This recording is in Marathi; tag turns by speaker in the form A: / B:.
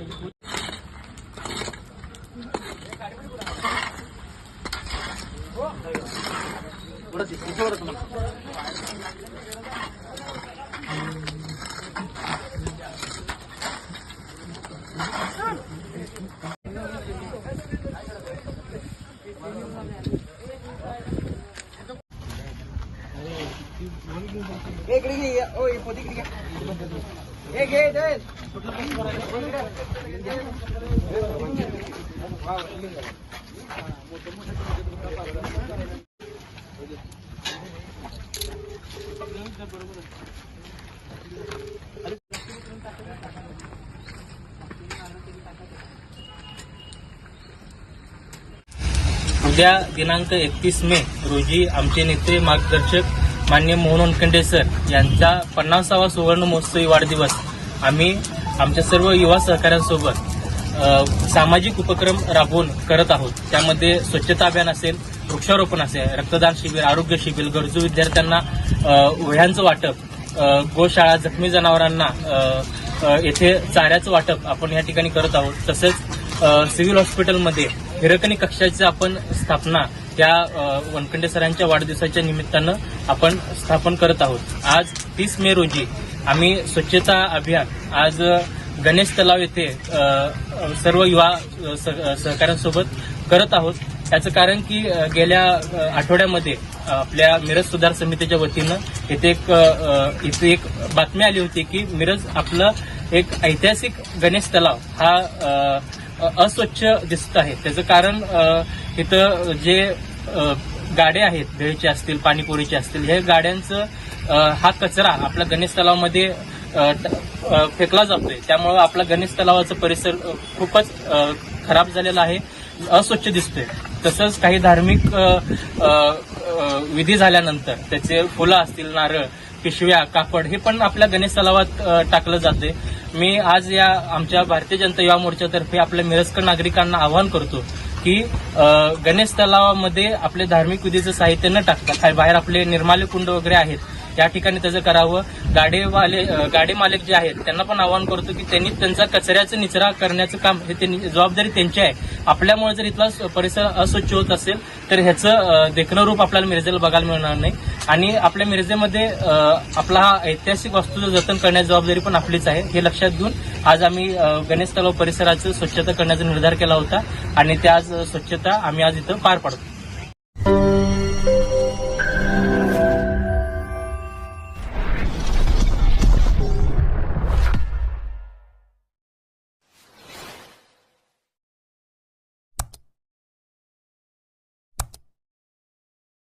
A: ഇവിടെ इकडे घे ओ पोती इकडे घे. घे
B: उद्या दिनांक एकतीस मे रोजी आमचे नेते मार्गदर्शक मान्य मोहन वनखंडे सर यांचा पन्नासावा सुवर्ण महोत्सवी वाढदिवस. आम्ही आमच्या सर्व युवा सहकाऱ्यांसोबत सामाजिक उपक्रम राबवून करत आहोत. त्यामध्ये स्वच्छता अभियान असेल वृक्षारोपण असेल रक्तदान शिबिर आरोग्य शिबिर गरजू विद्यार्थ्यांना वह्यांचं वाटप गोशाळा जखमी जनावरांना येथे चाऱ्याचं वाटप आपण या ठिकाणी करत आहोत. तसेच सिव्हिल हॉस्पिटलमध्ये हिरकणी कक्षाची आपण स्थापना त्या वनखंडे सरांच्या वाढदिवसाच्या निमित्तानं आपण स्थापन करत आहोत. आज तीस मे रोजी आम्ही स्वच्छता अभियान आज गणेश तलाव येथे सर्व युवा सहकाऱ्यांसोबत करत आहोत. त्याचं कारण की गेल्या आठवड्यामध्ये आपल्या मिरज सुधार समितीच्या वतीनं इथे एक इथे एक बातमी आली होती की मिरज आपलं एक ऐतिहासिक गणेश तलाव हा अस्वच्छ दिसत आहे. त्याचं कारण इथं जे गाड्या आहेत दहीचे असतील पाणीपुरीचे असतील हे गाड्यांचं हा कचरा आपल्या गणेश तलावामध्ये फेकला जातोय. त्यामुळं आपला गणेश तलावाचा परिसर खूपच खराब झालेला आहे अस्वच्छ दिसतोय. तसंच काही धार्मिक विधी झाल्यानंतर त्याचे फुलं असतील नारळ पिशव्या कापड हे पण आपल्या गणेश तलावात टाकलं जाते मी आज या आमच्या भारतीय जनता युवा मोर्चातर्फे आपल्या मिरजकर नागरिकांना आवाहन करतो की गणेश तलावामध्ये आपले धार्मिक विधीचं साहित्य न टाकता काय बाहेर आपले निर्माल्य कुंड वगैरे आहेत त्या ठिकाणी त्याचं करावं. गाडेवाले गाडी मालक जे आहेत त्यांना पण आवाहन करतो की त्यांनी त्यांचा कचऱ्याचं निचरा करण्याचं काम हे त्यांनी जबाबदारी त्यांची आहे. आपल्यामुळे जर इथला परिसर अस्वच्छ होत असेल तर ह्याचं देखणं रूप आपल्याला मिरजेला बघायला मिळणार नाही. आणि आपल्या मिरजेमध्ये आपला हा ऐतिहासिक वास्तूचं जतन करण्याची जबाबदारी पण आपलीच आहे. हे लक्षात घेऊन आज आम्ही गणेश तलाव परिसराचं स्वच्छता करण्याचा निर्धार केला होता. आणि त्या आज स्वच्छता आम्ही आज इथं पार पाडतो.